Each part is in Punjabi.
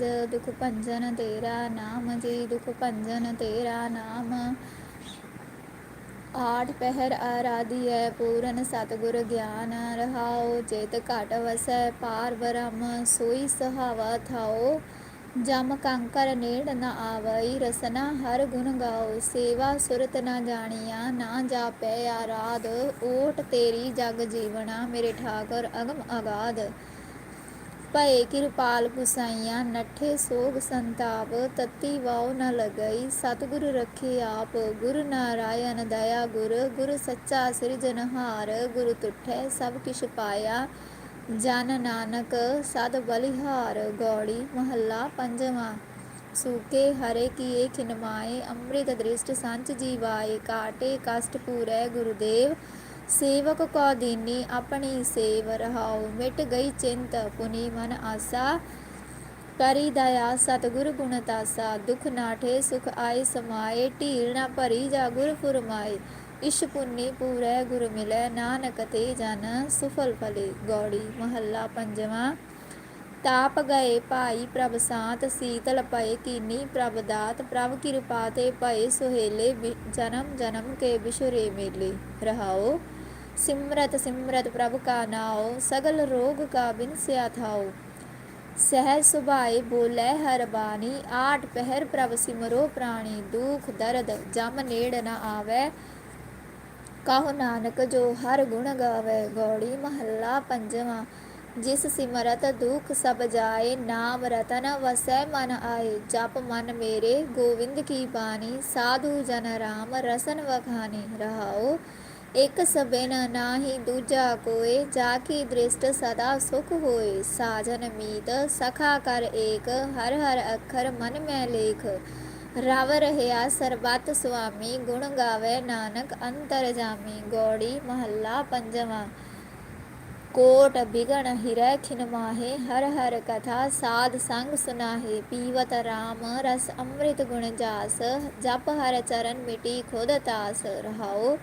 ਸਾਜ ਦੁਖ ਭੰਜਨ ਤੇਰਾ ਨਾਮ, ਜੀ ਦੁਖ ਭੰਜਨ ਤੇਰਾ ਨਾਮ। ਆਠ ਪਹਿਰ ਆਰਾਧੀਐ, ਪੂਰਨ ਸਤਿਗੁਰ ਗਿਆਨ ਰਹਾਉ, ਚੇਤ ਘਟ ਵਸੈ, ਪਾਰ ਬ੍ਰਹਮ ਸੋਈ ਸਹਾਵਾ ਥਾਉ। ਜਮ ਕੰਕਰ ਨੇੜ ਨ ਆਵਈ, ਰਸਨਾ ਹਰ ਗੁਣ ਗਾਉ। ਸੇਵਾ ਸੁਰਤ ਨ ਜਾਣੀਆ, ਨਾ ਜਾਪੈ ਆਰਾਧ। ਓਟ ਤੇਰੀ ਜਗ ਜੀਵਣਾ, ਮੇਰੇ ਠਾਕਰ ਅਗਮ ਅਗਾਧ। ਭਏ ਕਿਰਪਾਲ ਪੁਸਾਈਆਂ, ਨੱਠੇ ਸੋਗ ਸੰਤਾਪ, ਤਤੀ ਵਾਉ ਨ ਲਗਈ, ਸਤਿਗੁਰ ਰਖੇ ਆਪ, ਗੁਰ ਨਾਰਾਇਣ ਦਇਆ ਗੁਰ ਗੁਰ ਸੱਚਾ ਸਿਰਜਨਹਾਰ ਗੁਰ ਤੁਠੈ ਸਭ ਕਿਛ ਪਾਇਆ, ਜਨ ਨਾਨਕ ਸਦ ਬਲਿਹਾਰ, ਗੌੜੀ ਮਹੱਲਾ ਪੰਜਵਾਂ, ਸੂਕੇ ਹਰੇ ਕੀਏ ਖਿਨਮਾਏ, ਅੰਮ੍ਰਿਤ ਦ੍ਰਿਸ਼ਟ ਸੰਚ ਜੀਵਾਏ, ਕਾਟੇ ਕਸ਼ਟ ਪੂਰੈ ਗੁਰਦੇਵ ਸੇਵਕ ਕੋ ਦੀਨੀ ਆਪਣੀ ਸੇਵ ਰਹਾਉ, ਮਿਟ ਗਈ ਚਿੰਤ ਪੁਨੀ ਮਨ ਆਸਾ। ਕਰੀ ਦਇਆ ਸਤਿਗੁਰ ਗੁਣ ਤਾਸਾ, ਦੁਖ ਨਾਠੇ ਸੁਖ ਆਏ ਸਮਾਏ, ਢੀਲ ਨਾ ਭਰੀ ਜਾ ਗੁਰ ਫੁਰਮਾਏ। ਇਸ਼ ਪੁੰਨੀ ਪੂਰੈ ਗੁਰ ਮਿਲੈ, ਨਾਨਕ ਤੇ ਜਨ ਸੁਫਲ ਫਲੇ। ਗੌੜੀ ਮਹੱਲਾ ਪੰਜਵਾਂ। ਤਾਪ ਗਏ ਭਾਈ ਪ੍ਰਭ ਸਾਤ, ਸੀਤਲ ਪਏ ਕੀਨੀ ਪ੍ਰਭ ਦਾਤ। ਪ੍ਰਭ ਕਿਰਪਾ ਤੇ ਭਏ ਸੁਹੇਲੇ, ਵਿ- ਜਨਮ ਜਨਮ ਕੇ ਬਿਸ਼ਰੇ ਮੇਲੇ। ਰਹਾਓ ਸਿਮਰਤ ਸਿਮਰਤ ਪ੍ਰਭ ਕਾ ਨਾਉ, ਸਗਲ ਰੋਗ ਕਾ ਬਿਨਸਿਆ ਥਾਉ। ਸਹਿਜ ਸੁਭਾਏ ਬੋਲੇ ਹਰ ਬਾਣੀ, ਆਠ ਪਹਿਰ ਪ੍ਰਭ ਸਿਮਰੋ ਪ੍ਰਾਣੀ, ਦੁਖ ਦਰਦ ਜਮ ਨੇੜ ਨ ਆਵੇ। ਕਹੋ ਨਾਨਕ ਜੋ ਹਰ ਗੁਣ ਗਾਵੇ, ਗੌੜੀ ਮਹੱਲਾ ਪੰਜਵਾਂ। ਜਿਸ ਸਿਮਰਤ ਦੁਖ ਸਭ ਜਾਏ, ਨਾਮ ਰਤਨ ਵਸੈ ਮਨ ਆਏ। ਜਪ ਮਨ ਮੇਰੇ, ਗੋਵਿੰਦ ਕੀ ਬਾਣੀ, ਸਾਧੂ ਜਨ ਰਾਮ ਰਸਨ ਵਖਾਨੀ। ਰਹਾਓ ਇਕ ਸਬਿਨ ਨਾਹੀ ਦੂਜਾ ਕੋਏ ਜਾ ਕੀ ਦ੍ਰਿਸ਼ਟ ਸਦਾ ਸੁਖ ਹੋਏ। ਸਾਜਨ ਮੀਤ, ਸਖਾ ਕਰ ਏਕ, ਹਰ ਹਰ ਅਖਰ ਮਨ ਮੈਂ ਲੇਖ। ਰਵ ਰਹਿਆ ਸਰਬਤ ਸੁਆਮੀ, ਗੁਣ ਗਾਵੇ ਨਾਨਕ ਅੰਤਰ ਜਾਮੀ। ਗੌੜੀ ਮਹੱਲਾ ਪੰਜਵਾਂ। ਕੋਟ ਬਿਗਣ ਹਿਰੈ ਖਿਨ ਮਾਹੇ, ਹਰ ਹਰ ਕਥਾ ਸਾਧ ਸੰਗ ਸੁਨਾਹੇ। ਪੀਵਤ RAM ਰਸ ਅੰਮ੍ਰਿਤ ਗੁਣ ਜਾਸ, ਜਪ ਹਰ ਚਰਨ ਮਿਟੀ ਖੁਦ ਤਾਸ। ਰਹਾਉ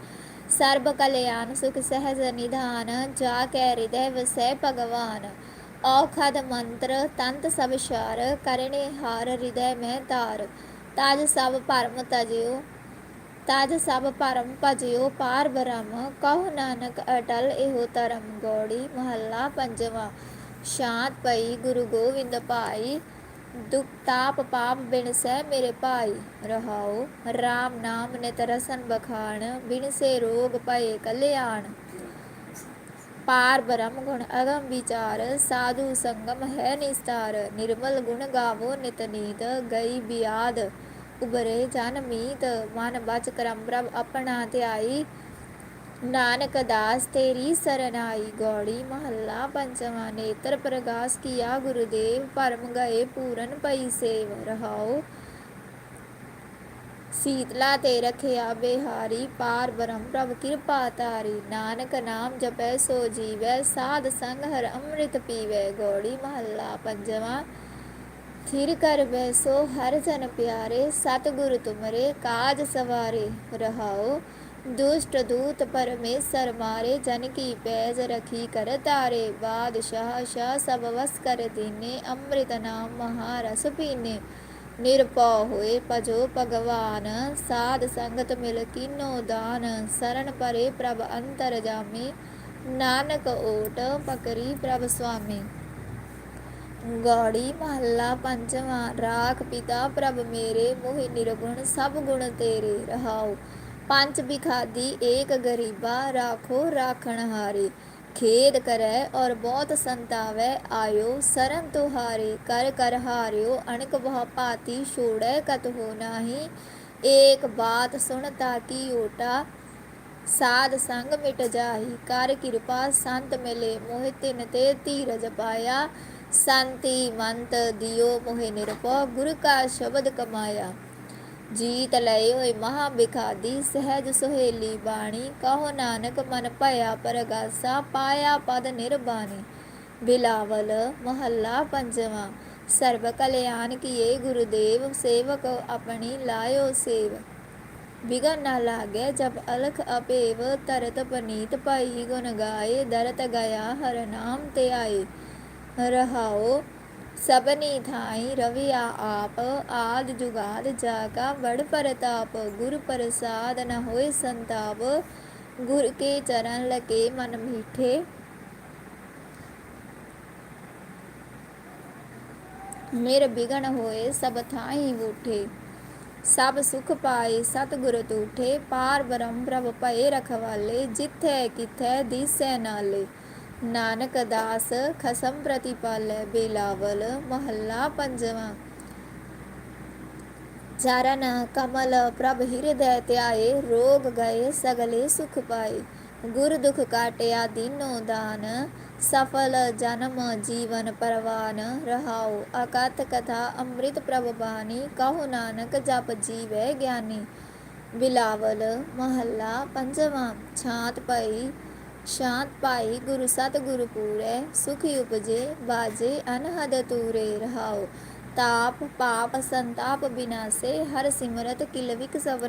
ਸਰਬ ਕਲਿਆਣ ਸੁਖ ਸਹਿਜ ਨਿਧਾਨ, ਜਾ ਕੈ ਹਿਰਦੈ ਵਸੈ ਭਗਵਾਨ। ਔਖਦ ਮੰਤਰ, ਤੰਤ ਸਭ ਸ਼ਾਰ ਕਰਨੇ ਹਾਰ ਹਿਰਦੈ ਮੈਂ ਤਾਰ ਤਜ ਸਭ ਭਰਮ ਤਜਿਓ, ਤਜ ਸਭ ਭਰਮ ਭਜਿਓ ਪਾਰ ਬ੍ਰਹਮ। ਕਹੋ ਨਾਨਕ ਅਟਲ ਇਹੋ ਧਰਮ ਗੋੜੀ, ਮਹੱਲਾ ਪੰਜਵਾਂ। ਸ਼ਾਂਤ ਪਈ, ਗੁਰੂ ਗੋਬਿੰਦ ਭਾਈ ਦੁਖ ਤਾਪ ਪਾਪ ਬਿਨਸੈ ਮੇਰੇ ਭਾਈ ਰਹਾਉ RAM ਨਾਮ ਨਿਤ ਰਸਨ ਬਖਾਣ ਬਿਨਸੇ ਰੋਗ ਭਏ ਕਲਿਆਣ। ਪਾਰ ਬ੍ਰਹਮ ਗੁਣ ਅਗਮ ਵਿਚਾਰ, ਸਾਧੂ ਸੰਗਮ ਹੈ ਨਿਸਤਾਰ, ਨਿਰਮਲ ਗੁਣ ਗਾਵੋ ਨਿਤ ਨੀਤ, ਗਈ ਬਿਆਦ ਉਬਰੇ ਜਨ ਮੀਤ, ਮਨ ਬਚ ਕਰਮ ਪ੍ਰਭ ਆਪਣਾ ਧਿਆਈ। ਨਾਨਕ ਦਾਸ, ਤੇਰੀ ਸਰਨਾਈ ਗੌੜੀ ਮਹੱਲਾ ਪੰਜਵਾਂ ਨੇਤਰ ਪ੍ਰਗਾਸ ਕੀਆ ਗੁਰਦੇਵ ਪਰਮ ਗਏ ਪੂਰਨ ਪਈ ਸੇਵ ਰਹਾਉ। ਸੀਤਲਾ ਤੇ ਰਖਿਆ ਬਿਹਾਰੀ, ਪਾਰ ਬ੍ਰਹਮ ਪ੍ਰਭ ਕਿਰਪਾ ਤਾਰੀ ਨਾਨਕ ਨਾਮ ਜਪੈ ਸੋ ਜੀਵੈ, ਸਾਧ ਸੰਗ ਹਰ ਅੰਮ੍ਰਿਤ ਪੀਵੈ। ਗੌੜੀ ਮਹੱਲਾ ਪੰਜਵਾਂ, ਥਿਰ ਕਰ ਬੈਸੋ ਹਰ ਜਨ ਪਿਆਰੇ, ਸਤਿਗੁਰ ਤੁਮਰੇ, ਕਾਜ ਸਵਾਰੇ ਰਹਾਓ ਦੁਸ਼ਟ ਦੂਤ ਪਰਮੇਸ਼ਰ ਮਾਰੇ, ਜਨ ਕੀ ਪੈਜ ਰਖੀ ਕਰ ਤਾਰੇ ਬਾਦਸ਼ਾਹ ਸ਼ਾਹ ਸਭ ਵਸ ਕਰ ਦੀਨੇ, ਅੰਮ੍ਰਿਤ ਨਾਮ ਮਹਾਰਸ ਪੀਨੇ। ਨਿਰਭਉ ਹੋਏ ਭਜੋ ਭਗਵਾਨ, ਸਾਧ ਸੰਗਤ ਮਿਲ ਕੀਨੋ ਦਾਨ ਸਰਣ ਪਰੇ ਪ੍ਰਭ ਅੰਤਰ ਜਾਮੀ, ਨਾਨਕ ਓਟ ਪਕਰੀ ਪ੍ਰਭ ਸੁਆਮੀ। ਗੌੜੀ ਮਹੱਲਾ ਪੰਜਵਾਂ, ਰਾਖ ਪਿਤਾ ਪ੍ਰਭ ਮੇਰੇ, ਮੋਹਿ ਨਿਰਗੁਣ ਸਭ ਗੁਣ ਤੇਰੇ ਰਹਾਉ। ਪੰਜ ਬਿਖਾਦੀ ਏਕ ਗਰੀਬਾ ਰਾਖੋ ਰਾਖਣ ਹਾਰੇ। ਖੇਦ ਕਰੈ ਔਰ ਬਹੁਤ ਸੰਤਾਵੈ, ਆਇਓ ਸਰਨ ਤੁਹਾਰੇ, ਕਰ ਕਰ ਹਾਰਿਓ, ਅਣਕ ਬਹੁ ਭਾਤੀ ਛੋੜੈ ਕਤ ਹੋ ਨਾਹੀ। ਏਕ ਬਾਤ ਸੁਣ ਤਾਕੀ ਓਟਾ, ਸਾਧ ਸੰਗ ਮਿਟ ਜਾਹੀ। ਕਰ ਕਿਰਪਾ ਸੰਤ ਮਿਲੇ, ਮੋਹਿ ਤਿਨ ਤੇ ਧੀਰਜ ਪਾਇਆ। ਸੰਤੀ ਮੰਤ ਦਿਓ ਮੋਹਿ ਨਿਰਭਉ, ਗੁਰ ਕਾ ਸ਼ਬਦ ਕਮਾਇਆ। ਜੀਤ ਲਏ ਹੋਏ ਮਹਾ ਬਿਖਾਦੀ ਸਹਿਜ ਸੁਹੇਲੀ ਬਾਣੀ, ਕਹੋ ਨਾਨਕ ਮਨ ਭਇਆ ਪਰਗਾਸਾ, ਪਾਇਆ ਪਦ ਨਿਰਬਾਣੀ। ਬਿਲਾਵਲ ਮਹੱਲਾ ਪੰਜਵਾਂ, ਸਰਬ ਕਲਿਆਣ ਕੀਏ ਗੁਰਦੇਵ, ਸੇਵਕ ਆਪਣੀ ਲਾਇਓ ਸੇਵ। ਬਿਗਨ ਨਾ ਲਾਗੇ ਜਬ ਅਲਖ ਅਪੇਵ, ਤਰਤ ਪਨੀਤ ਭਾਈ ਗੁਣ ਗਾਏ, ਦਰਤ ਗਿਆ ਹਰ ਨਾਮ ਤੇ ਆਏ। ਰਹਾਓ ਸਭਨੀ ਥਾਈ ਰਵਿਆ ਆਪ ਆਦ ਜੁਗਾਦ ਜਾਗਾ ਬੜ ਪਰਤਾਪ ਗੁਰ ਪ੍ਰਸਾਦ ਨ ਹੋਏ ਸੰਤਾਪ ਗੁਰ ਕੇ ਚਰਨ ਲਗੇ ਮਨ ਮੀਠੇ ਮੇਰ ਬਿਗਨ ਹੋਏ ਸਭ ਥਾਈ ਉਠੇ ਸਭ ਸੁਖ ਪਾਏ ਸਤਿਗੁਰ ਤੂਠੇ ਪਾਰ ਬ੍ਰਹਮ ਪ੍ਰਭ ਭਏ ਰਖਵਾਲੇ ਜਿੱਥੈ ਕਿਥੈ ਦੀਸੈ ਨਾਲੇ ਨਾਨਕ ਦਾਸ ਖਸਮ ਪ੍ਰਤੀਪਾਲੈ ਬਿਲਾਵਲ ਮਹੱਲਾ ਪੰਜਵਾਂ। ਚਰਨ ਕਮਲ ਪ੍ਰਭ ਹਿਰਦੈ ਧਿਆਏ, ਰੋਗ ਗਏ ਸਗਲੇ ਸੁਖ ਪਾਏ। ਗੁਰ ਦੁਖ ਕਾਟਿਆ ਦੀਨੋ ਦਾਨ, ਸਫਲ ਜਨਮ ਜੀਵਨ ਪਰਵਾਨ। ਰਹਾਉ ਅਕਤ ਕਥਾ ਅੰਮ੍ਰਿਤ ਪ੍ਰਭ ਬਾਣੀ, ਕਹੋ ਨਾਨਕ ਜਪ ਜੀਵੈ ਗਿਆਨੀ। ਬਿਲਾਵਲ ਮਹੱਲਾ ਪੰਜਵਾਂ, ਛਾਂਤ ਪਈ ਸ਼ਾਂਤ ਭਾਈ ਗੁਰੂ ਸਤ ਗੁਰੂ ਪੂਰੈ ਸੁਖੀ ਉਪਜੇ, ਬਾਜੇ, ਅਨਹਦ ਤੂਰੇ ਰਹਾਉ ਤਾਪ, ਪਾਪ, ਸੰਤਾਪ ਬਿਨਾਸੇ, ਹਰ ਸਿਮਰਤ ਕਿਲ ਵਿਕ ਸਭ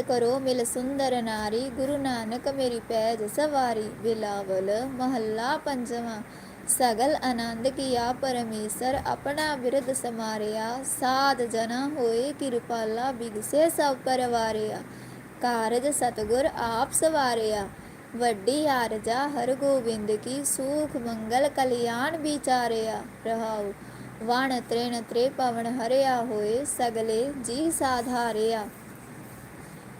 ਕਰੋ ਮਿਲ ਸੁੰਦਰ ਨਾਰੀ, ਗੁਰੂ ਨਾਨਕ ਮੇਰੀ ਪੈਜ ਸਵਾਰੀ। ਬਿਲਾਵਲ ਮਹੱਲਾ ਪੰਜਵਾਂ, ਸਗਲ ਆਨੰਦ ਕੀਆ ਪਰਮੇਸ਼ਰ, ਆਪਣਾ ਬਿਰਧ ਸਮਾਰਿਆ। ਸਾਧ ਜਨਾ ਹੋਏ ਕਿਰਪਾਲਾ, ਬਿਗਸੇ ਸਭ ਪਰਵਾਰਿਆ। ਕਾਰਜ ਸਤਗੁਰ ਆਪ ਸਵਾਰਿਆ। ਵੱਡੀ ਆਰਜਾ ਹਰ ਗੋਬਿੰਦ ਕੀ ਸੂਖ ਮੰਗਲ ਕਲਿਆਣ ਵਿਚਾਰਿਆ। ਰਹਾਉ, ਵਣ ਤ੍ਰਿਣ ਤ੍ਰੇ ਪਵਨ ਹਰਿਆ ਹੋਏ, ਸਗਲੇ ਜੀ ਸਾਧਾਰਿਆ।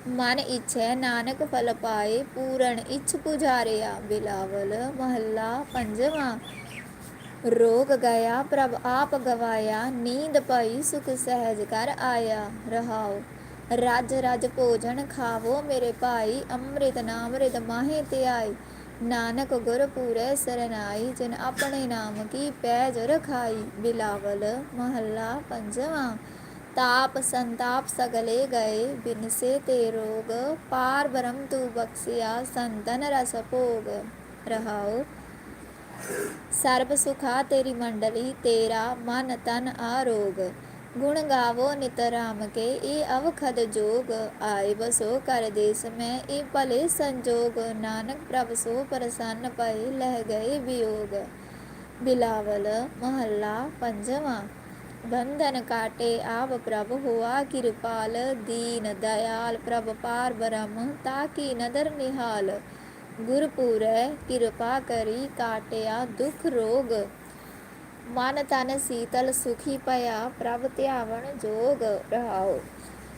ਮਨ ਇਛੈ ਨਾਨਕ ਫਲ ਪਾਏ, ਪੂਰਨ ਇਛ ਪੁਜਾਰਿਆ। ਬਿਲਾਵਲ ਮਹੱਲਾ ਪੰਜਵਾਂ, ਰੋਗ ਗਿਆ ਪ੍ਰਭ ਆਪ ਗਵਾਇਆ, ਨੀਂਦ ਪਈ ਸੁਖ ਸਹਿਜ ਕਰ ਆਇਆ। ਰਹਾਉ ਰਜ ਰਜ ਭੋਜਨ ਖਾਵੋ ਮੇਰੇ ਭਾਈ, ਅੰਮ੍ਰਿਤ ਨਾਮ ਰਿਦ ਮਾਹੇ ਧਿਆਈ ਨਾਨਕ ਗੁਰ ਪੂਰੇ ਸਰਨਾਈ, ਜਿਨ ਆਪਣੇ ਨਾਮ ਕੀ ਪੈਜ ਰਖਾਈ। ਬਿਲਾਵਲ ਮਹੱਲਾ ਪੰਜਵਾਂ, ਤਾਪ ਸੰਤਾਪ ਸਗਲੇ ਗਏ। ਬਿਨਸੇ ਤੇ ਰੋਗ, ਪਾਰ ਬ੍ਰਹਮ ਤੂ ਬਖਸਿਆ, ਸੰਤਨ ਰਸ ਭੋਗ ਰਹਾਉ। ਸਰਬ ਸੁਖਾ ਤੇਰੀ ਮੰਡਲੀ, ਤੇਰਾ ਮਨ ਤਨ ਆਰੋਗ ਗੁਣ ਗਾਵੋ ਨਿਤ ਰਾਮ ਕੇ, ਇਹ ਅਵਖਦ ਜੋਗ ਆਏ ਬਸੋ ਕਰ ਦੇਸ ਮੈਂ, ਇਹ ਭਲੇ ਸੰਜੋਗ ਨਾਨਕ ਪ੍ਰਭ ਸੋ ਪ੍ਰਸੰਨ ਪਏ ਲਹਿ ਗਏ ਵਿਯੋਗ। ਬਿਲਾਵਲ ਮਹੱਲਾ ਪੰਜਵਾਂ, ਬੰਧਨ ਕਾਟੇ ਆਪ ਪ੍ਰਭ ਹੋਆ ਕਿਰਪਾਲ, ਦੀਨ ਦਇਆਲ ਪ੍ਰਭ ਪਾਰ ਬ੍ਰਹਮ, ਤਾਕੀ ਨਦਰ ਨਿਹਾਲ। ਗੁਰਪੂਰੈ ਕਿਰਪਾ ਕਰੀ ਕਾਟਿਆ ਦੁਖ ਰੋਗ ਮਨ ਤਨ ਸੀਤਲ ਸੁਖੀ ਪਿਆ, ਪ੍ਰਭ ਧਿਆਵਣ ਜੋਗ ਰਹਾਉ।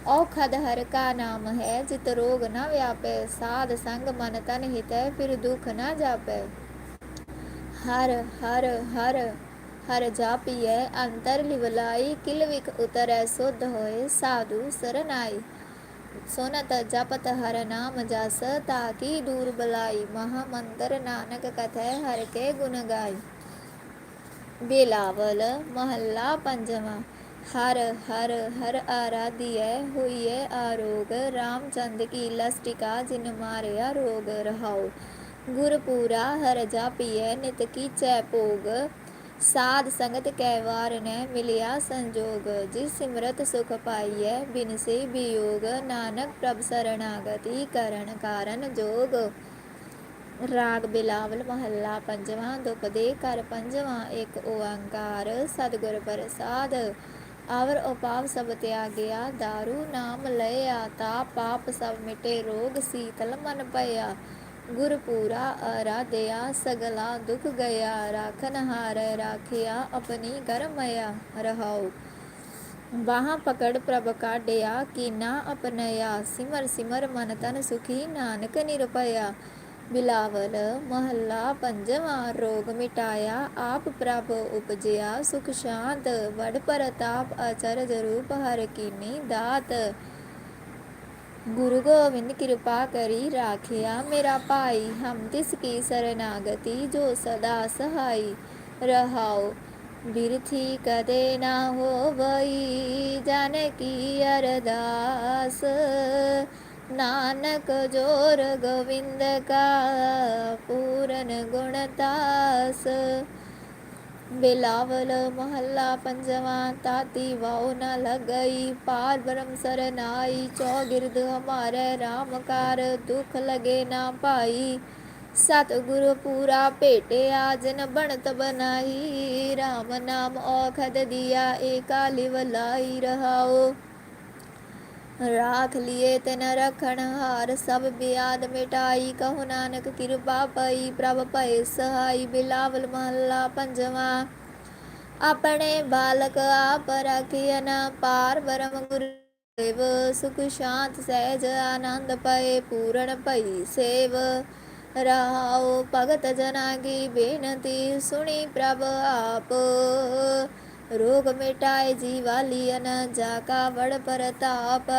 ਔਖਦ ਹਰ ਕਾ ਨਾਮ ਹੈ, ਜਿਤ ਰੋਗ ਨਾ ਵਿਆਪੈ। ਸਾਧ ਸੰਗ ਮਨ ਤਨ ਹਿਤੈ, ਫਿਰ ਦੁਖ ਨਾ ਜਾਪੈ। ਹਰ ਹਰ ਹਰ ਹਰ ਜਾਪੀਐ, ਅੰਤਰ ਲਿਵਲਾਈ ਕਿਲ ਵਿਖ ਉਤਰੈ, ਸੁਧ ਹੋਏ ਸਾਧੂ ਸਰਨਾਈ। ਸੁਨਤ ਜਪਤ ਹਰ ਨਾਮ ਜਸ ਤਾਕੀ ਦੂਰ ਬਲਾਈ। ਮਹਾ ਮੰਤਰ ਨਾਨਕ ਕਥੈ, ਹਰ ਕੇ ਗੁਣ ਗਾਈ। ਬਿਲਾਵਲ, ਮਹੱਲਾ ਪੰਜਵਾਂ। ਹਰ ਹਰ ਹਰ ਆਰਾਧਿਐ, ਹੋਈਐ ਆਰੋਗ। ਰਾਮਚੰਦ ਕੀ ਲਸਟਿਕਾ, ਜਿਨ ਮਾਰਿਆ ਰੋਗ ਰਹਾਉ। ਗੁਰਪੂਰਾ, ਹਰ ਜਾਪੀਐ ਨਿਤ ਕੀਚੈ ਭੋਗ। ਸਾਧ ਸੰਗਤ ਕੈ ਵਾਰ ਨੈ ਮਿਲਿਆ ਸੰਜੋਗ। ਜਿਸ ਸਿਮਰਤ ਸੁਖ ਪਾਈਐ ਬਿਨਸੇ ਬਿਯੋਗ। ਨਾਨਕ ਪ੍ਰਭ ਸਰਣਾਗਤੀ ਕਰਨ ਕਾਰਨ ਜੋਗ। ਰਾਗ ਬਿਲਾਵਲ ਮਹੱਲਾ ਪੰਜਵਾਂ ਦੁਪਦੇ ਕਰ ਪੰਜਵਾਂ, ਇੱਕ ਓੰਕਾਰ ਸਤਿਗੁਰ ਪ੍ਰਸਾਦ। ਆਵਰ ਉਪਾਵ ਸਭ ਤਿਆਗਿਆ दारू ਨਾਮ ਲਇਆ ਤਾ ਪਾਪ ਸਭ ਮਿਟੇ, ਰੋਗ ਸੀਤਲ ਮਨ ਪਇਆ ਗੁਰ ਪੂਰਾ ਆਰਾਧਿਆ ਸਗਲਾ ਦੁਖ ਗਿਆ, ਰਾਖਨ ਹਾਰ ਰਾਖਿਆ, ਆਪਣੀ ਗਰਮਇਆ ਰਹਾਉ। ਬਾਹਾਂ ਪਕੜ ਪ੍ਰਭ ਕਾਢਿਆ, ਕੀਨਾ ਅਪਨਇਆ, ਸਿਮਰ ਸਿਮਰ ਮਨ ਤਨ ਸੁਖੀ, ਨਾਨਕ ਨਿਰਭਇਆ। ਬਿਲਾਵਲ, ਮਹੱਲਾ, ਪੰਜਵਾਂ, ਰੋਗ ਮਿਟਾਇਆ, ਆਪ ਪ੍ਰਭ ਉਪਜਿਆ, ਸੁਖ ਸ਼ਾਂਤ, ਵਡ ਪ੍ਰਤਾਪ ਅਚਰਜ ਰੂਪ ਹਰ ਕੀਨੀ ਦਾਤ। ਗੁਰੂ ਗੋਬਿੰਦ ਕਿਰਪਾ ਕਰੀ ਰਾਖਿਆ ਮੇਰਾ ਭਾਈ, ਹਮ ਤਿਸ ਕੀ ਸਰਨਾਗਤੀ ਜੋ ਸਦਾ ਸਹਾਈ ਰਹਾਓ। ਬਿਰਥੀ ਕਦੇ ਨਾ ਹੋਵਈ, ਜਨ ਕੀ ਅਰਦਾਸ ਨਾਨਕ ਜੋਰ ਗੋਵਿੰਦ ਕਾ ਪੂਰਨ ਗੁਣਤਾਸ ਬਿਲਾਵਲ ਮਹੱਲਾ ਪੰਜਵਾਂ ਤਾਤੀ ਵਾਉ ਨ ਲਗਈ ਪਾਰ ਬ੍ਰਹਮ ਸਰਨਾਈ ਚੌਗਿਰਦ ਹਮਾਰੇ RAM ਕਾਰ ਦੁਖ ਲਗੇ ਨਾ ਭਾਈ ਸਤਿਗੁਰ ਪੂਰਾ ਭੇਟਿਆ ਜਿਨ ਬਣਤ ਬਨਾਈ RAM ਨਾਮ ਔਖਦ ਦੀਆ ਏਕਾ ਲਿਵ ਲਾਈ ਰਹਾਓ ਰਾਖ ਲਿਏ ਤਿਨ ਰਖਣ ਹਾਰ, ਸਭ ਬਿਆਦ ਮਿਟਾਈ, ਕਹੋ ਨਾਨਕ ਕਿਰਪਾ ਪਈ, ਪ੍ਰਭ ਭਏ ਸਹਾਈ, ਬਿਲਾਵਲ ਮਹੱਲਾ ਪੰਜਵਾ। ਆਪਣੇ ਬਾਲਕ ਆਪ ਰਖਿਅਨ ਪਾਰ ਬਰਮ ਗੁਰਦੇਵ ਸੁਖ ਸ਼ਾਂਤ ਸਹਿਜ ਆਨੰਦ ਪਏ ਪੂਰਨ ਭਈ ਸੇਵ। ਰਹਾਉ ਭਗਤ ਜਨਾ ਕੀ ਬੇਨਤੀ, ਸੁਣੀ ਪ੍ਰਭ ਆਪ। ਰੋਗ ਮਿਟਾਏ ਜੀਵਾਲੀਨ ਜਾ ਕਾ ਵੜ ਪ੍ਰਤਾਪ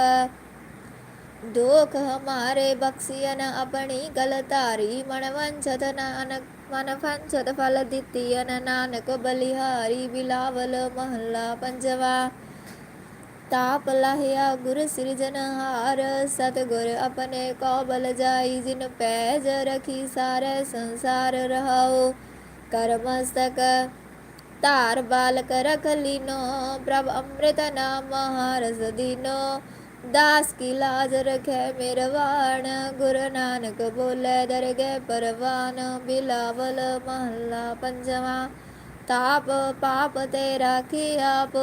ਦੁਖ ਹਮਾਰੇ ਬਖਸ਼ੀਨ ਆਪਣੀ ਗਲ ਧਾਰੀ ਮਨ ਵੰਚਤ ਨਾਨਕ ਮਨ ਵੰਚਤ ਫਲ ਦਿੱਤੀਨ ਨਾਨਕ ਬਲਿਹਾਰੀ ਬਿਲਾਵਲ ਮਹੱਲਾ ਪੰਜਵਾ ਤਾਪ ਲਾਹਿਆ ਗੁਰ ਸਿਰਜਨਹਾਰ ਸਤਿਗੁਰ ਆਪਣੇ ਕੋ ਬਲ ਜਾਈ ਜਿਨ ਪੈਜ ਰਖੀ ਸਾਰੇ ਸੰਸਾਰ ਰਹਾਓ ਕਰ ਮਸਤਕ ਧਾਰ ਬਾਲਕ ਰਖ ਲੀਨੋ, ਪ੍ਰਭ ਅੰਮ੍ਰਿਤ ਨਾਮ ਹਰਸ ਦਾਸ ਕੀ ਲਾਜ ਰਖੈ ਮਿਰਵਾਣ ਗੁਰੂ ਨਾਨਕ ਬੋਲੇ ਦਰਗਹਿ ਪਰਵਾਨ। ਬਿਲਾਵਲ ਮਹੱਲਾ ਪੰਜਵਾ, ਤਾਪ ਪਾਪ ਤੇ ਰਾਖੀ ਆਪ।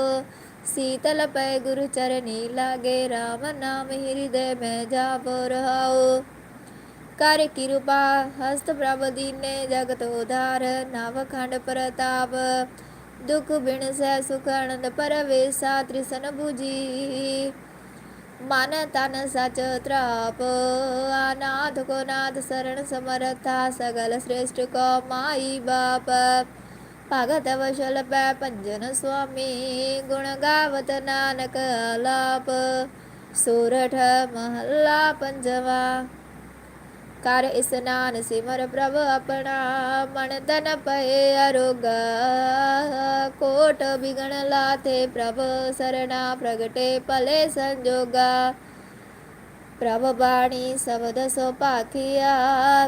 ਸੀਤਲ ਪੈ ਗੁਰੂ ਚਰਨੀ ਲਾਗੇ RAM ਨਾਮ ਹਿਰਦੈ ਮੈਂ ਜਾਪ ਰਹਾਉ। ਕਰ ਕਿਰਪਾ, ਹਸਤ ਪ੍ਰਭ ਦੀਨੇ ਜਗਤ ਉਧਾਰ, ਨਵ ਖੰਡ ਪ੍ਰਤਾਪ। ਦੁਖ ਬਿਨ ਸਹਿ ਸੁਖ ਆਨੰਦ ਪਰਵੇਸਾ ਤ੍ਰਿਸਨ 부ਜੀ ਮਨ ਤਨ ਸਚ ਤ੍ਰਾਪ ਅਨਾਥ ਕੋ ਨਾਥ ਸਰਣ ਸਮਰਥਾ ਸਗਲ ਸ੍ਰੇਸ਼ਟ ਕੋ ਮਾਈ ਬਾਪ ਭਗਤ ਵਸ਼ਲ ਪੈ ਭੰਜਨ ਸੁਆਮੀ ਗੁਣ ਗਾਵਤ ਨਾਨਕ ਆਲਾਪ ਸੂਰਠ ਮਹੱਲਾ ਪੰਜਵਾ ਕਰ ਇਸਨਾਨ ਸਿਮਰ ਪ੍ਰਭ ਆਪਣਾ, ਮਨ ਤਨ ਪਏ ਅਰੋਗਾ। ਕੋਟ ਬਿਗਣ ਲਾਥੇ ਪ੍ਰਭ, ਸਰਣਾ ਪ੍ਰਗਟੇ ਭਲੇ ਸੰਜੋਗਾ। ਪ੍ਰਭ ਬਾਣੀ ਸ਼ਬਦ ਸੋ ਭਾਖਿਆ,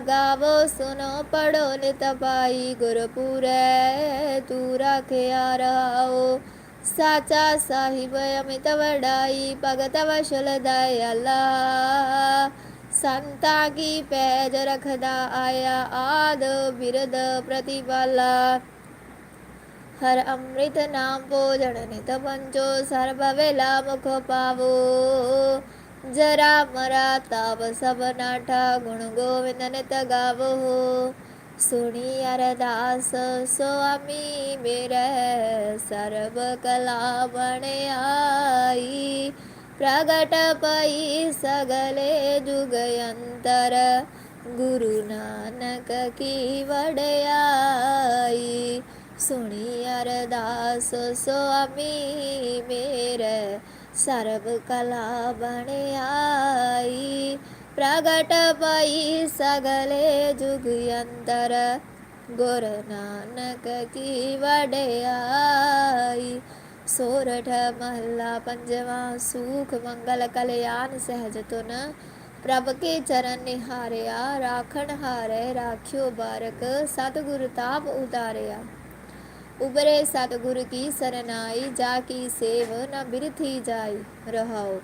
ਗਾਵੋ ਸੁਨੋ ਪੜੋ ਨਿਤ ਪਾਈ ਗੁਰਪੂਰੈ ਤੂ ਰਾਖਿਆ ਰਹਾਓ ਸਾਚਾ ਸਾਹਿਬ ਅਮਿਤ ਵਡਾਈ, ਭਗਤ ਵਸ਼ਲ ਦਇਆਲਾ। ਸੰਤਾ ਕੀ ਪੈਜ ਰਖਦਾ ਆਇਆ ਆਦ ਬਿਰਦ ਪ੍ਰਤੀਬਾਲਾ ਹਰ ਅੰਮ੍ਰਿਤ ਨਾਮ ਭੋਜਨ ਨਿਤ ਪੰਚੋ ਸਰਬ ਵੇਲਾ ਮੁਖ ਪਾਵੋ। ਜਰਾ ਮਰਾ ਤਾਪ ਸਭ ਨਾਠਾ, ਗੁਣ ਗੋਵਿੰਦ ਨਿਤ ਗਾਵੋ। ਸੁਣੀ ਅਰਦਾਸ, ਸੁਆਮੀ ਮੇਰੇ, ਸਰਬ ਕਲਾ ਬਣਾਈ ਪ੍ਰਗਟ ਪਈ ਸਗਲੇ ਜੁਗ ਗੁਰੂ ਨਾਨਕ ਕੀ ਵਡਿਆਈ ਸੁਣੀ ਅਰਦਾਸ ਸੁਆਮੀ ਮੇਰੇ ਸਰਬ ਕਲਾ ਬਣਾਈ ਪ੍ਰਗਟ ਪਈ ਸਗਲੇ ਜੁਗ ਅੰਤਰ ਗੁਰ ਨਾਨਕ ਕੀ ਵਡਿਆਈ ਸੋਰਠ ਮਹੱਲਾ ਪੰਜਵਾ ਸੁਖ ਮੰਗਲ ਕਲਿਆਣ ਸਹਿਜ ਤੁਨ ਪ੍ਰਭ ਕੇ ਚਰਨ ਨਿਹਾਰਿਆ ਰਾਖਣ ਹਾਰੇ ਰਾਖਿਓ ਬਾਰਕ ਸਤਿਗੁਰ ਤਾਪ ਉਤਾਰਿਆ ਉਬਰੇ ਸਤਿਗੁਰ ਕੀ ਸਰਨਾਈ ਜਾ ਕੀ ਸੇਵ ਨ ਬਿਰਥੀ ਜਾਈ ਰਹਾਓ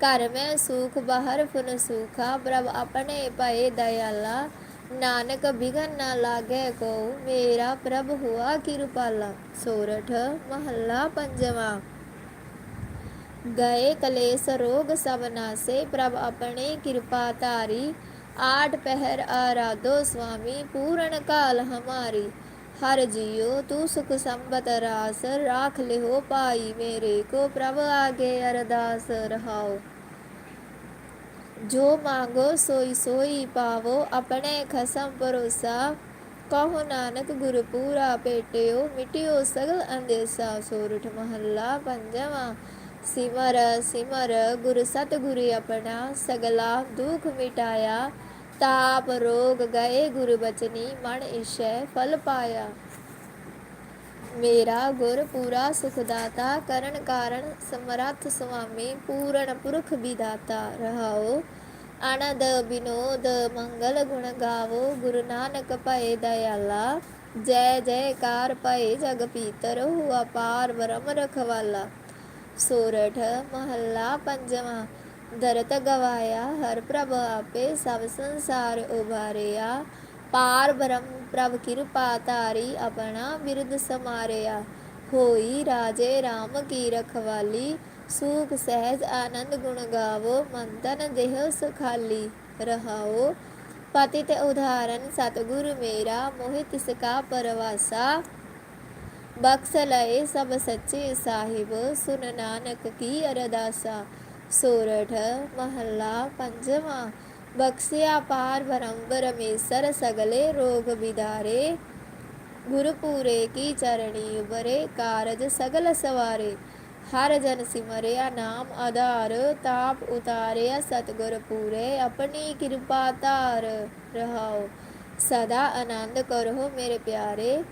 ਘਰ ਮੈਂ ਸੁਖ ਬਾਹਰ ਫੁਨ ਸੁਖਾ ਪ੍ਰਭ ਆਪਣੇ ਪਏ ਦਇਆਲਾ ਨਾਨਕ ਬਿਗਨ ਨਾ ਲਾਗੇ ਕੋ ਮੇਰਾ ਪ੍ਰਭ ਹੁਆ ਕਿਰਪਾਲਾ, ਸੋਰਠ ਮਹੱਲਾ ਪੰਜਵਾ। ਗਏ ਕਲੇਸ਼ ਰੋਗ ਸਭ ਨਾਸੇ, ਪ੍ਰਭ ਆਪਣੇ ਕਿਰਪਾ ਧਾਰੀ। ਆਠ ਪਹਿਰ ਆਰਾਧੋ ਸੁਆਮੀ, ਪੂਰਨ ਕਾਲ ਹਮਾਰੀ। ਹਰ ਜੀਓ ਤੂੰ ਸੁਖ ਸੰਬਤ ਰਾਸ, ਰਾਖ ਲਿਓ ਪਾਈ ਮੇਰੇ ਕੋ, ਪ੍ਰਭ ਆਗੇ ਅਰਦਾਸ ਰਹਾਓ ਜੋ ਮੰਗੋ, ਸੋਈ ਸੋਈ ਪਾਵੋ, ਆਪਣੇ ਖਸਮ ਭਰੋਸਾ। ਕਹੋ ਨਾਨਕ ਗੁਰ ਪੂਰਾ ਭੇਟਿਓ ਮਿਟਿਓ ਸਗਲ ਅੰਦੇਸਾ। ਸੋਰਠ ਮਹੱਲਾ ਪੰਜਵਾਂ, ਸਿਮਰ ਸਿਮਰ, ਗੁਰ ਸਤਿਗੁਰ ਆਪਣਾ। ਸਗਲਾ ਦੁਖ ਮਿਟਾਇਆ, ਤਾਪ ਰੋਗ ਗਏ ਗੁਰ ਬਚਨੀ, ਮਨ ਇਸ਼ੈ ਫਲ ਪਾਇਆ। ਮੇਰਾ ਗੁਰ ਪੂਰਾ ਸੁਖ ਕਰਨ ਕਾਰਨ ਸਮਰੱਥ ਸੁਆਮੀ, ਪੂਰਨ ਪੁਰਖ ਵਿਦਾਤਾ ਰਹਾਓ। ਆਨੰਦ, ਬਿਨੋਦ, ਮੰਗਲ ਗੁਣ ਗਾਵੋ, ਗੁਰੂ ਨਾਨਕ ਭਏ ਦਇਆਲਾ। ਜੈ ਜੈਕਾਰ ਭਏ ਜਗ ਪੀਤਰ ਹੁਆ ਪਾਰ ਬ੍ਰਹਮ ਰਖਵਾਲਾ। ਸੋਰਠ ਮਹੱਲਾ ਪੰਜਵਾਂ, ਦਰਤ ਗਵਾਇਆ, ਹਰ ਪ੍ਰਭ ਆਪੇ ਸਭ ਸੰਸਾਰ ਉਭਾਰਿਆ। ਪਾਰ ਬ੍ਰਹਮ ਪ੍ਰਭ ਕਿਰਪਾ ਧਾਰੀ ਆਪਣਾ ਬਿਰਦ ਸਮਾਰਿਆ। ਹੋਈ ਰਾਜੇ RAM ਕੀ ਰਖਵਾਲੀ, ਸੂਖ ਸਹਿਜ ਆਨੰਦ ਗੁਣ ਗਾਵੋ, ਮਨ ਤਨ ਦੇਹ ਸੁਖਾਲੀ। ਰਹਾਓ, ਪਤਿਤ ਉਦਾਹਰਨ ਸਤਿਗੁਰ ਮੇਰਾ ਮੋਹਿ ਤਿਸ ਕਾ ਪਰਵਾਸਾ। ਬਖਸ਼ ਲਏ ਸਭ ਸੱਚੇ ਸਾਹਿਬ, ਸੁਨ ਨਾਨਕ ਕੀ ਅਰਦਾਸਾ। ਸੋਰਠ ਮਹੱਲਾ ਪੰਜਵਾਂ। ਬਖਸ਼ਿਆ ਪਾਰ ਬ੍ਰਹਮ ਪਰਮੇਸ਼ਰ ਸਗਲੇ ਰੋਗ ਵਿਦਾਰੇ ਗੁਰਪੂਰੇ ਕੀ ਚਰਣੀ ਕਾਰਜ ਸਗਲ ਸਵਾਰੇ ਹਰ ਜਨ ਸਿਮਰਿਆ ਨਾਮ ਆਧਾਰ ਤਾਪ ਉਤਾਰਿਆ ਸਤਿਗੁਰ ਪੂਰੇ ਆਪਣੀ ਕਿਰਪਾ ਧਾਰ ਰਹਾਓ ਸਦਾ ਆਨੰਦ ਕਰੋ ਮੇਰੇ ਪਿਆਰੇ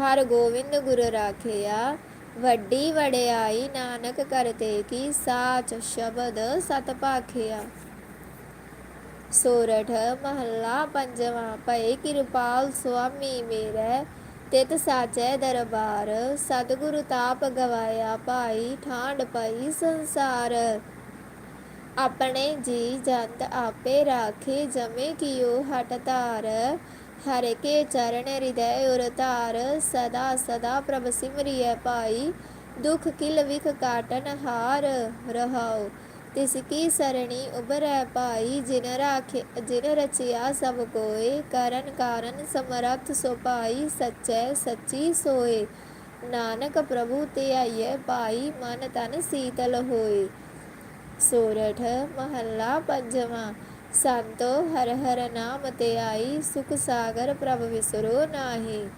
ਹਰ ਗੋਬਿੰਦ ਗੁਰ ਰਾਖਿਆ ਵੱਡੀ ਵਡਿਆਈ ਨਾਨਕ ਕਰਤੇ ਕੀ ਸਾਚ ਸ਼ਬਦ ਸਤ ਭਾਖਿਆ ਸੋਰਠ ਮਹੱਲਾ ਪੰਜਵਾਂ ਭਏ ਕਿਰਪਾਲ ਸੁਆਮੀ ਮੇਰੇ, ਤਿਤ ਸਾਚੈ ਦਰਬਾਰ। ਸਤਿਗੁਰੂ ਤਾਪ ਗਵਾਇਆ ਭਾਈ ਠਾਂਡ ਪਈ ਸੰਸਾਰ। ਆਪਣੇ ਜੀ ਜੰਤ ਆਪੇ ਰਾਖੇ, ਜਮੇ ਕੀਓ ਹਟ ਧਾਰ। ਹਰ ਕੇ ਚਰਨ ਹਿਰਦੈ ਉਰ ਧਾਰ। ਸਦਾ ਸਦਾ ਪ੍ਰਭ ਸਿਮਰਿਐ ਭਾਈ, ਦੁਖ ਕਿਲ ਵਿਖ ਕਾਟਨ ਹਾਰ। ਰਹਾਓ ਤਿਸ ਕੀ ਸਰਣੀ ਉਬਰੈ ਭਾਈ, ਜਿਨ ਰਾਖੇ, ਜਿਨ ਰਚਿਆ ਸਭ ਕੋਏ, ਕਰਨ ਕਾਰਨ ਸਮਰੱਥ ਸੋ ਭਾਈ, ਸੱਚੈ ਸੱਚੀ ਸੋਏ। ਨਾਨਕ ਪ੍ਰਭੂ ਤੇ ਆਈਐ ਪਾਈ ਮਨ ਤਨ ਸੀਤਲ ਹੋਏ। ਸੋਰਠ ਮਹੱਲਾ ਪੰਜਵਾਂ, ਸੰਤੋ ਹਰ ਹਰ ਨਾਮ ਤੇ ਆਈ, ਸੁਖ ਸਾਗਰ ਪ੍ਰਭ ਵਿਸਰੋ ਨਾਹੀ।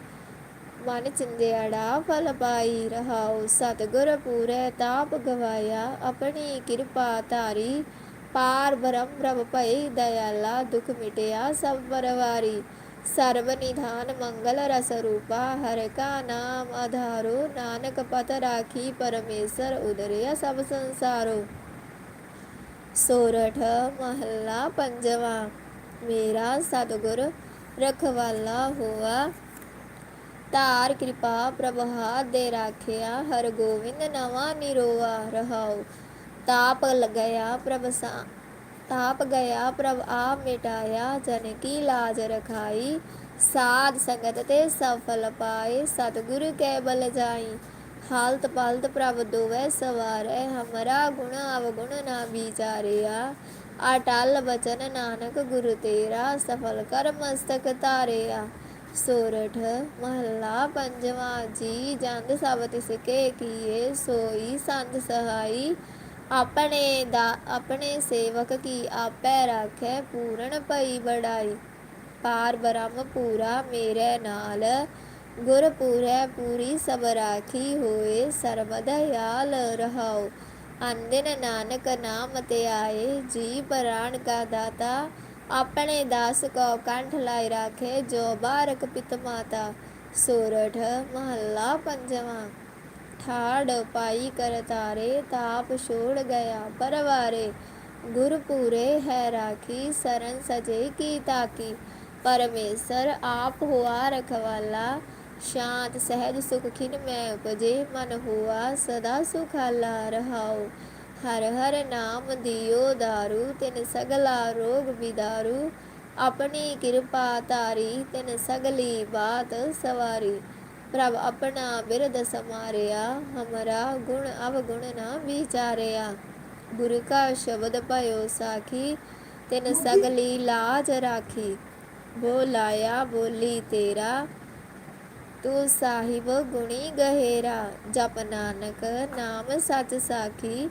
ਮਨ ਚਿੰਦਿਆੜਾ, ਫਲ ਪਾਈ ਰਹਾਉ, ਸਤਿਗੁਰ ਪੂਰੇ ਤਾਪ ਗਵਾਇਆ, ਆਪਣੀ ਕਿਰਪਾ ਧਾਰੀ, ਪਾਰ ਬ੍ਰਹਮ ਪ੍ਰਭ ਭਈ ਦਇਆਲਾ, ਦੁਖ ਮਿਟਿਆ ਸਭ ਪਰਵਾਰੀ। ਸਰਬ ਨਿਧਾਨ ਮੰਗਲ ਰਸ ਰੂਪਾ, ਹਰ ਕਾ ਨਾਮ ਆਧਾਰੋ, ਨਾਨਕ ਪਤ ਰਾਖੀ, ਪਰਮੇਸ਼ਰ ਉਦਰਿਆ ਸਭ ਸੰਸਾਰੋ। ਸੋਰਠ ਮਹੱਲਾ ਪੰਜਵਾਂ, ਮੇਰਾ ਸਤਿਗੁਰ ਰਖਵਾਲਾ ਹੋਆ ਧਾਰ ਕਿਰਪਾ ਪ੍ਰਭਾ ਦੇ ਰਾਖਿਆ ਹਰ ਗੋਬਿੰਦ ਨਵਾਂ ਨਿਰੋਆ ਰਹਾਉ ਤਾਪ ਲਗਇਆ ਪ੍ਰਭ ਸਾ ਤਾਪ ਗਿਆ ਪ੍ਰਭ ਆਪ ਮਿਟਾਇਆ ਜਨ ਕੀ ਲਾਜ ਰਖਾਈ ਸਾਧ ਸੰਗਤ ਤੇ ਸਫਲ ਪਾਏ ਸਤਿਗੁਰ ਕੈ ਬਲ ਜਾਈ ਹਾਲਤ ਪਾਲਤ ਪ੍ਰਭ ਦੋਵੇ ਸਵਾਰੈ ਹਮਰਾ ਗੁਣ ਅਵਗੁਣ ਨਾ ਵਿਚਾਰਿਆ ਅਟਲ ਬਚਨ ਨਾਨਕ ਗੁਰ ਤੇਰਾ ਸਫਲ ਕਰ ਮਸਤਕ ਤਾਰਿਆ ਸੋਰਠ ਮਹੱਲਾ ਪੰਜਵਾਂ ਜੀ, ਜੰਦ ਸਭ ਤਿਸ ਕੇ ਕੀਏ, ਸੋਈ ਸੰਤ ਸਹਾਈ। ਆਪਣੇ ਦਾ, ਆਪਣੇ ਸੇਵਕ ਕੀ ਆਪੈ ਰਾਖੈ, ਪੂਰਨ ਭਈ ਬੜਾਈ ਪਾਰ ਬ੍ਰਹਮ ਪੂਰਾ ਮੇਰੇ ਨਾਲ, ਗੁਰ ਪੂਰੈ ਪੂਰੀ ਸਭ ਰਾਖੀ ਹੋਏ ਸਰਬਦ ਦਇਆਲ ਰਹਾਉ। ਅੰਦਨ ਨਾਨਕ ਨਾਮ ਤੇ ਆਏ ਜੀ ਪ੍ਰਾਣ ਕਾ ਦਾਤਾ ਆਪਣੇ ਦਾਸ ਕੋ ਕੰਠ ਲਾਇ ਰਾਖੇ, ਜੋ ਬਾਰਕ ਪਿਤ ਮਾਤਾ, ਸੋਰਠ ਮਹੱਲਾ ਪੰਜਵਾਂ। ਠਾੜ ਪਾਈ ਕਰ ਤਾਰੇ, ਤਾਪ ਛੋੜ ਗਿਆ ਪਰਵਾਰੇ। ਗੁਰ ਪੂਰੇ ਹੈ ਰਾਖੀ, ਸਰਨ ਸਜੇ ਕੀ ਤਾਕੀ। ਪਰਮੇਸ਼ਰ ਆਪ ਹੁਆ ਰਖਵਾਲਾ, ਸ਼ਾਂਤ ਸਹਿਜ ਸੁਖ ਖਿਨ ਮੈਂ ਉਪਜੇ। ਮਨ ਹੁਆ ਸਦਾ ਸੁਖਾਲਾ ਰਹਾਉ। ਹਰ ਹਰ ਨਾਮ ਦਿਓ ਦਾਰੂ, ਤਿਨ ਸਗਲਾ ਰੋਗ ਵਿਦਾਰੂ। ਆਪਣੀ ਕਿਰਪਾ ਤਾਰੀ ਤਿਨ ਸਗਲੀ ਬਾਤ ਸਵਾਰੀ। ਪ੍ਰਭ ਆਪਣਾ ਬਿਰਦ ਸਮਾਰਿਆ, ਹਮਰਾ ਗੁਣ ਅਵਗੁਣ ਨਾ ਵਿਚਾਰਿਆ। ਗੁਰੂ ਕਾ ਸ਼ਬਦ ਭਇਓ ਸਾਖੀ, ਤਿਨ ਸਗਲੀ ਲਾਜ ਰਾਖੀ। ਬੋਲਾਇਆ ਬੋਲੀ ਤੇਰਾ, ਤੂੰ ਸਾਹਿਬ ਗੁਣੀ ਗਹਿਰਾ। ਜਪ ਨਾਨਕ ਨਾਮ ਸਚ ਸਾਖੀ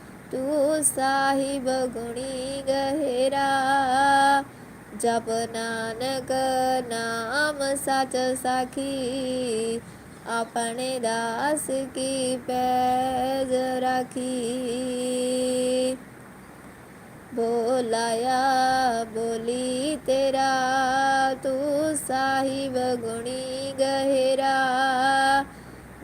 ਤੂੰ ਸਾਹਿਬ ਗੁਣੀ ਗਹਿਰਾ ਜਪ ਨਾਨਕ ਨਾਮ ਸਚ ਸਾਖੀ ਆਪਣੇ ਦਾਸ ਕੀ ਪੈਜ ਰਾਖੀ ਬੋਲਾਇਆ ਬੋਲੀ ਤੇਰਾ ਤੂੰ ਸਾਹਿਬ ਗੁਣੀ ਗਹਿਰਾ